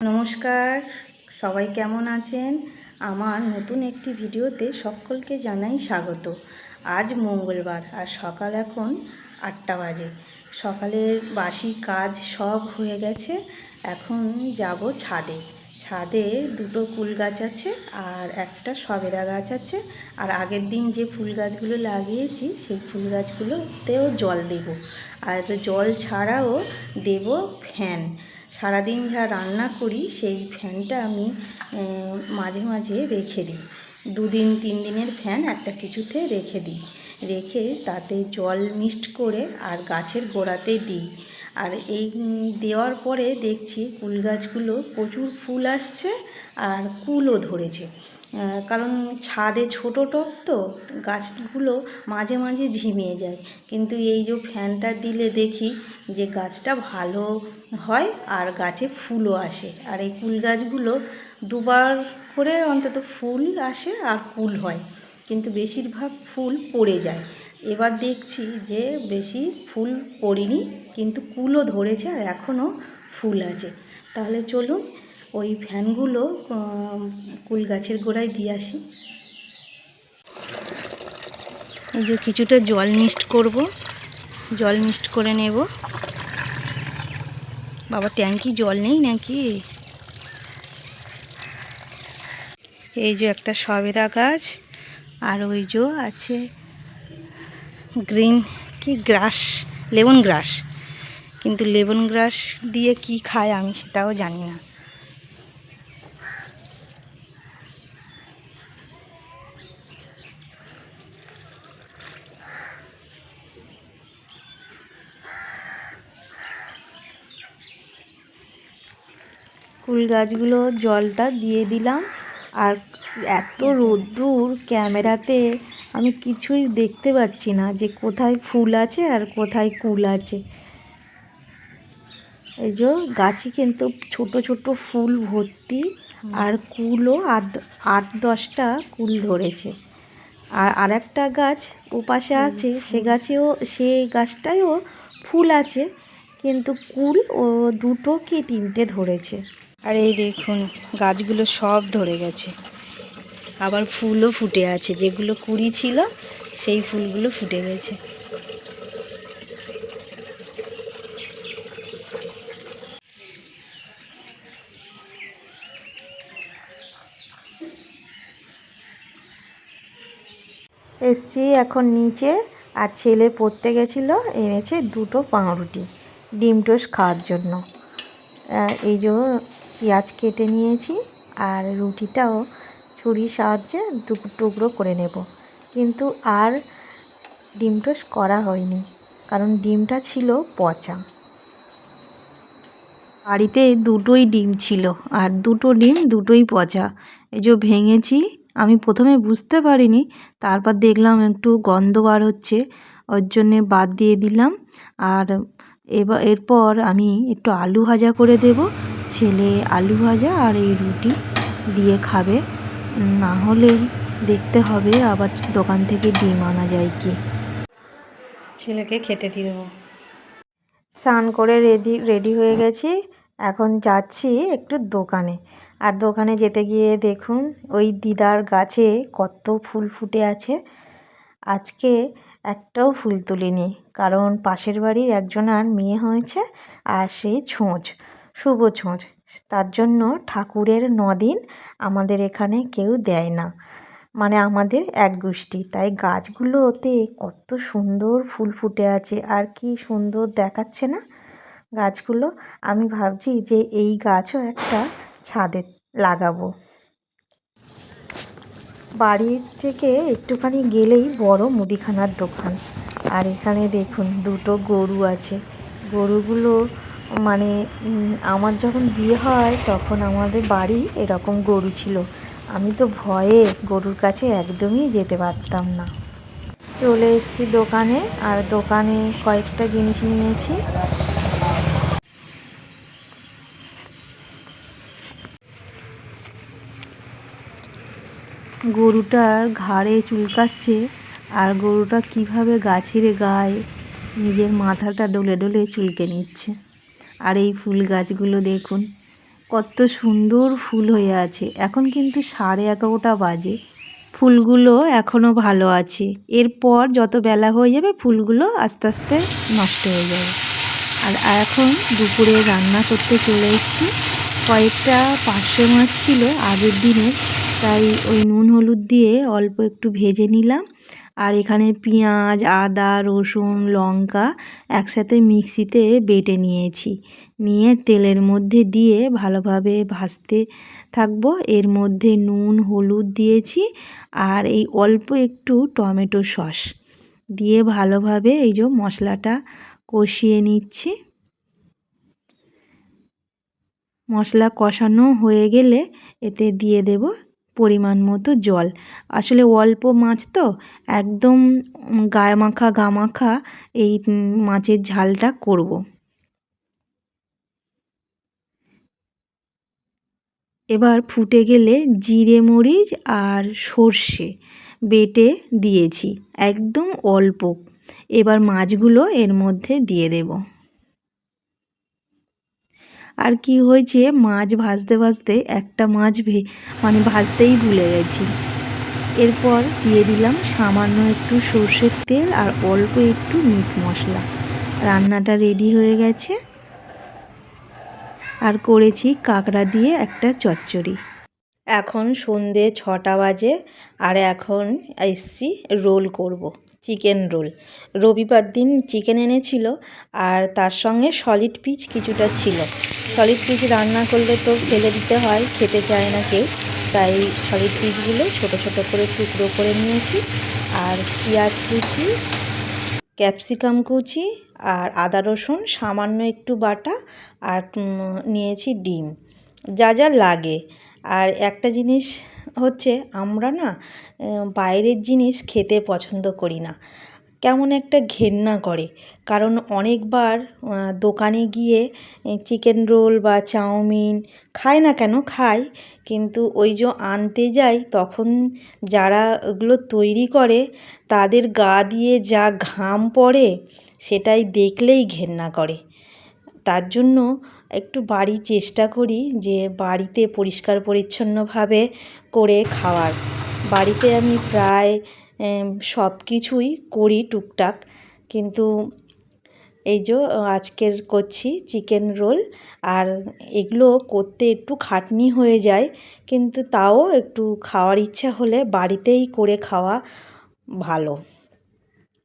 নমস্কার, সবাই কেমন আছেন? আমার নতুন একটি ভিডিওতে সকলকে জানাই স্বাগত। আজ মঙ্গলবার আর সকাল এখন আটটা বাজে। সকালের বাসি কাজ সব হয়ে গেছে, এখন যাব ছাদে। ছাদে দুটো কুল গাছ আছে আর একটা সবেদা গাছ আছে। আর আগের দিন যে ফুল গাছগুলো লাগিয়েছি, সেই ফুল গাছগুলোতেও জল দেব। আর জল ছাড়াও দেব ফ্যান। সারাদিন যা রান্না করি, সেই ফ্যানটা আমি মাঝে মাঝে রেখে দিই। দুদিন তিন দিনের ফ্যান একটা কিছুতে রেখে দিই। রেখে তাতে জল মিক্সড করে আর গাছের গোড়াতে দিই। আর এই দেওয়ার পরে দেখছি কুল গাছগুলো প্রচুর ফুল আসছে আর কুলও ধরেছে। কারণ ছাদে ছোটো টব তো, গাছগুলো মাঝে মাঝে ঝিমিয়ে যায়। কিন্তু এই যে ফ্যানটা দিলে দেখি যে গাছটা ভালো হয় আর গাছে ফুলও আসে। আর এই কুল গাছগুলো দুবার করে অন্তত ফুল আসে আর কুল হয়। কিন্তু বেশিরভাগ ফুল পড়ে যায়। এবার দেখছি যে বেশি ফুল পড়েনি, কিন্তু কুলও ধরেছে আর এখনও ফুল আছে। তাহলে চলুন ওই ফ্যানগুলো কুল গাছের গোড়ায় দিয়ে আসি। এই যে কিছুটা জল মিক্সড করব। জল মিক্সড করে নেব। বাবা, ট্যাঙ্কি জল নেই নাকি? এই যে একটা সবেদা গাছ, আর ওই যে আছে গ্রিন, কি গ্রাস, লেমন গ্রাস। কিন্তু লেমন গ্রাস দিয়ে কি খায় আমি সেটাও জানি না। ফুল গাছগুলো জলটা দিয়ে দিলাম। আর এত রোদ্দুর ক্যামেরাতে আমি কিছুই দেখতে পাচ্ছি না যে কোথায় ফুল আছে আর কোথায় কুল আছে। এই যে গাছে কিন্তু ছোট ছোট ফুল ভর্তি আর কুলও আট আট দশটা কুল ধরেছে। আর আরেকটা গাছ ওপাশে আছে সে গাছেও সে গাছটায়ও ফুল আছে কিন্তু কুল ও দুটো কি তিনটে ধরেছে। আর এই দেখুন, গাছগুলো সব ধরে গেছে। আবার ফুলও ফুটে আছে, যেগুলো কুড়ি ছিল, সেই ফুলগুলো ফুটে গেছে। এসছি এখন নিচে, আর ছেলে পড়তে গেছিল, এনেছে দুটো পাউরুটি, ডিম টোস্ট খাওয়ার জন্য। এই যে পেঁয়াজ কেটে নিয়েছি আর রুটিটাও ছুরির সাহায্যে টুকরো করে নেব। কিন্তু আর ডিম টোস্ট করা হয়নি, কারণ ডিমটা ছিল পচা। বাড়িতে দুটোই ডিম ছিল আর দুটো ডিম দুটোই পচা। এই যে ভেঙেছি, আমি প্রথমে বুঝতে পারিনি, তারপর দেখলাম একটু গন্ধ বার হচ্ছে, ওর জন্যে বাদ দিয়ে দিলাম। আর এবার এরপর আমি একটু আলু ভাজা করে দেব ছেলে আলু ভাজা আর এই রুটি দিয়ে খাবে। না হলে দেখতে হবে আবার দোকান থেকে ডিম আনা যায় কি। ছেলেকে খেতে দিয়ে দেবো। স্নান করে রেডি রেডি হয়ে গেছি। এখন যাচ্ছি একটু দোকানে। আর দোকানে যেতে গিয়ে দেখুন ওই দিদার গাছে কত ফুল ফুটে আছে। আজকে একটাও ফুল তুলিনি কারণ পাশের বাড়ির একজনার মেয়ে হয়েছে আর সেই ছোঁচ। শুভ ছোঁচ তার জন্য ঠাকুরের নদিন আমাদের এখানে কেউ দেয় না। মানে আমাদের এক গোষ্ঠী। তাই গাছগুলোতে কত সুন্দর ফুল ফুটে আছে। আর কি সুন্দর দেখাচ্ছে না গাছগুলো? আমি ভাবছি যে এই গাছও একটা ছাদে লাগাবো। বাড়ির থেকে একটুখানি গেলেই বড় মুদিখানার দোকান। আর এখানে দেখুন দুটো গরু আছে। গরুগুলো মানে আমার যখন বিয়ে হয় তখন আমাদের বাড়ি এরকম গরু ছিল। আমি তো ভয়ে গরুর কাছে একদমই যেতে পারতাম না। চলে এসেছি দোকানে আর দোকানে কয়েকটা জিনিস নিয়েছি। গরুটার ঘাড়ে চুলকাচ্ছে আর গরুটা কীভাবে গাছের গায়ে নিজের মাথাটা ডলে ডলে চুলকে নিচ্ছে। আর এই ফুল গাছগুলো দেখুন, কত সুন্দর ফুল হয়ে আছে। এখন কিন্তু সাড়ে এগারোটা বাজে। ফুলগুলো এখনও ভালো আছে। এরপর যত বেলা হয়ে যাবে, ফুলগুলো আস্তে আস্তে নষ্ট হয়ে যাবে। আর এখন দুপুরে রান্না করতে চলে এসেছি। কয়েকটা পার্শে মাছ ছিল আগের দিনের, তাই ওই নুন হলুদ দিয়ে অল্প একটু ভেজে নিলাম। আর এখানে পেঁয়াজ, আদা, রসুন, লঙ্কা একসাথে মিক্সিতে বেটে নিয়েছি। নিয়ে তেলের মধ্যে দিয়ে ভালোভাবে ভাজতে থাকব। এর মধ্যে নুন, হলুদ দিয়েছি আর এই অল্প একটু টমেটো সস দিয়ে ভালোভাবে এই যে মশলাটা কষিয়ে নিচ্ছি। মশলা কষানো হয়ে গেলে এতে দিয়ে দেব পরিমাণ মতো জল। আসলে অল্প মাছ তো, একদম গায়ে মাখা গা মাখা এই মাছের ঝালটা করব। এবার ফুটে গেলে জিরে, মরিচ আর সর্ষে বেটে দিয়েছি, একদম অল্প। এবার মাছগুলো এর মধ্যে দিয়ে দেব। আর কি হয়েছে? মাছ ভাজতে ভাজতে একটা মাছ ভে মানে ভাজতেই ভুলে গেছি। এরপর দিয়ে দিলাম সামান্য একটু সর্ষের তেল আর অল্প একটু মিট মশলা। রান্নাটা রেডি হয়ে গেছে। আর করেছি কাঁকড়া দিয়ে একটা চচ্চড়ি। এখন সন্ধে ছটা বাজে আর এখন এসছি রোল করব। Chicken roll. রবিবার দিন চিকেন এনেছিল আর তার সঙ্গে সলিড পিচ কিছুটা ছিল। সলিড পিচ রান্না করলে তো ফেলে দিতে হয়, খেতে চায় না কেউ। তাই সলিড পিচগুলো ছোট ছোট করে টুকরো করে নিয়েছি। আর পেঁয়াজ কুচি, ক্যাপসিকাম কুচি আর আদা রসুন, সামান্য একটু বাটা আর নিয়েছি ডিম। যা যা লাগে। আর একটা জিনিস হচ্ছে আমরা না বাইরের জিনিস খেতে পছন্দ করি না। কেমন একটা ঘেন্না করে। কারণ অনেকবার দোকানে গিয়ে চিকেন রোল বা চাউমিন খাই না কেন? খাই কিন্তু ওই যে আনতে যাই, তখন যারা ওগুলো তৈরি করে, তাদের গা দিয়ে যা ঘাম পড়ে, সেটাই দেখলেই ঘেন্না করে। তার জন্য একটু বাড়ি চেষ্টা করি যে বাড়িতে পরিষ্কার পরিচ্ছন্নভাবে করে খাওয়ার। বাড়িতে আমি প্রায় সব কিছুই করি টুকটাক। কিন্তু এই যে আজকের করছি চিকেন রোল। আর এগুলো করতে একটু খাটনি হয়ে যায়, কিন্তু তাও একটু খাওয়ার ইচ্ছা হলে বাড়িতেই করে খাওয়া ভালো।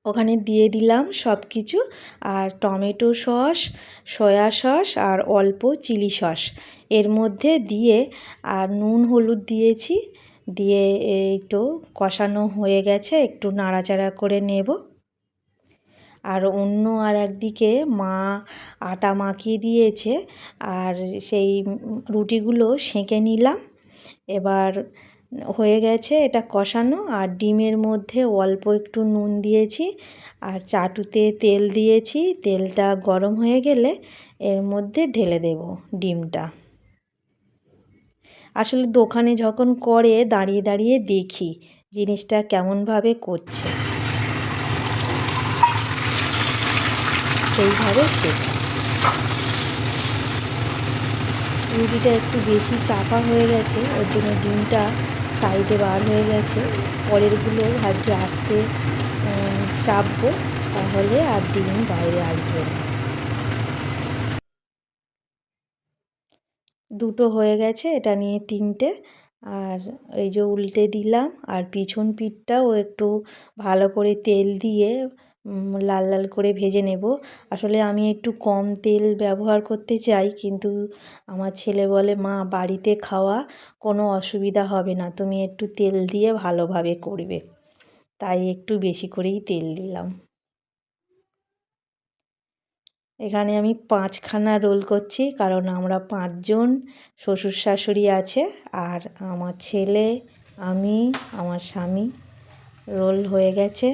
ওখানে দিয়ে দিলাম সব কিছু আর টমেটো সস, সয়া সস, আর অল্প চিলি সস। এর মধ্যে দিয়ে, আর নুন হলুদ দিয়েছি দিয়ে একটু কষানো হয়ে গেছে, একটু নাড়াচাড়া করে নেব। আর অন্য আর একদিকে মা আটা মাখিয়ে দিয়েছে, আর সেই রুটিগুলো সেঁকে নিলাম। এবার হয়ে গেছে এটা কষানো, আর ডিমের মধ্যে অল্প একটু নুন দিয়েছি, আর চাটুতে তেল দিয়েছি। তেলটা গরম হয়ে গেলে এর মধ্যে ঢেলে দেব ডিমটা। আসলে দোকানে যখন করে দাঁড়িয়ে দাঁড়িয়ে দেখি জিনিসটা কেমনভাবে করছে। সেইভাবে শেখা রুটিটা একটু বেশি চাপা হয়ে গেছে, ওর জন্য ডিমটা সাইডে বার হয়ে গেছে। পরেরগুলো ভাবছি আস্তে চাপবো, তাহলে আর ডিম বাইরে আসবে না। দুটো হয়ে গেছে, এটা নিয়ে তিনটে। আর এই যে উল্টে দিলাম, আর পিছন পিঠটাও একটু ভালো করে তেল দিয়ে লাল লাল করে ভেজে নেব। আসলে আমি একটু কম তেল ব্যবহার করতে চাই, কিন্তু আমার ছেলে বলে, মা, বাড়িতে খাওয়া কোনো অসুবিধা হবে না, তুমি একটু তেল দিয়ে ভালোভাবে করবে। তাই একটু বেশি করেই তেল দিলাম। এখানে আমি পাঁচখানা রোল করছি, কারণ আমরা পাঁচজন শ্বশুর শাশুড়ি আছে আর আমার ছেলে, আমি, আমার স্বামী রোল হয়ে গেছে।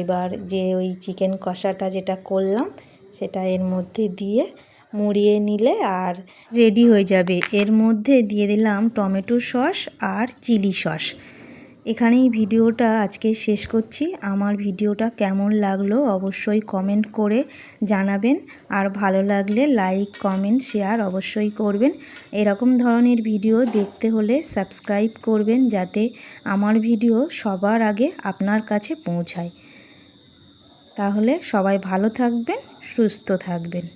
এবার যে ওই চিকেন কষাটা যেটা করলাম, সেটা এর মধ্যে দিয়ে মুড়িয়ে নিলে আর রেডি হয়ে যাবে। এর মধ্যে দিয়ে দিলাম টমেটো সস আর চিলি সস। এখানেই ভিডিওটা আজকে শেষ করছি। আমার ভিডিওটা কেমন লাগল অবশ্যই কমেন্ট করে জানাবেন। আর ভালো লাগলে লাইক কমেন্ট শেয়ার অবশ্যই করবেন। এরকম ধরনের ভিডিও দেখতে হলে সাবস্ক্রাইব করবেন যাতে আমার ভিডিও সবার আগে আপনার কাছে পৌঁছায়। তাহলে সবাই ভালো থাকবেন, সুস্থ থাকবেন।